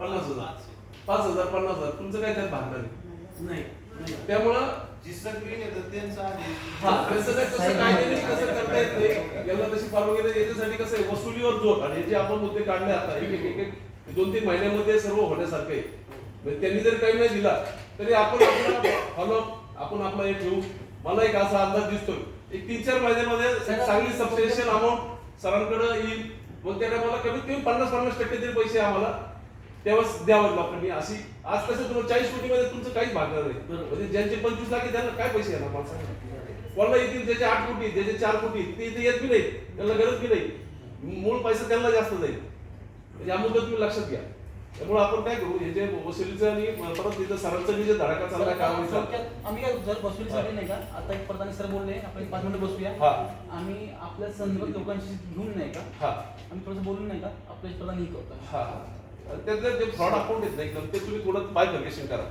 पन्नास हजार. पाच हजार पन्नास हजार. तुमचं काय त्यात आहे नाही. त्यामुळं जी सगळी येतात त्यांचं आधी हा तसं काय तसं कायद्याने कसं करता येत नाही. याला तशी परवानगी नाही याच्यासाठी कसं आहे वसुलीवर जोर. आणि जे आपण मुद्दे काढले आता एक एक एक एक दोन तीन महिन्यामध्ये सर्व होण्यासारखं आहे. म्हणजे त्यांनी जर काही नाही दिला तरी आपण आपला फॉलो आपण आपला एक घेऊ मला एक असा अंदाज दिसतोय. एक तीन चार महिन्यामध्ये चांगली सबस्टेन्शियल अमाऊंट सरांकडे येईल. मग त्या मला कमीत कमी पन्नास पन्नास टक्के तरी पैसे आम्हाला तेव्हाच द्यावं लोकांनी अशी आज कसं तुम्हाला चाळीस कोटी मध्ये तुमचं काहीच भागणार नाही. म्हणजे ज्यांचे पंचवीस लाख आहे त्यांना काय पैसे येणार मला सांगा कोणाला येतील ज्याचे आठ कोटी ज्याचे चार कोटी ते इथे येत बी नाही. त्यांना गरज बी नाही. मूळ पैसा त्यांना जास्त जाईल. म्हणजे या मुद्दा तुम्ही लक्षात घ्या. त्यामुळे आपण काय करू? हे जे वसुलीचं आणि परत तिथं सरांचं जे धडाका चालला थोडक्यात आम्ही काय जर बसवलीसाठी नाही का आता एक प्रधानी सर बोलले आपण पाच मिनिटं बसूया. हा. आम्ही आपल्या संदर्भात लोकांशी घेऊन नाही का हा. आम्ही थोडंसं बोलून नाही का आपल्या प्रधान हे करतो. हा त्यातलं जे फ्रॉड अकाउंट येत नाही ते तुम्ही थोडं पाय करा.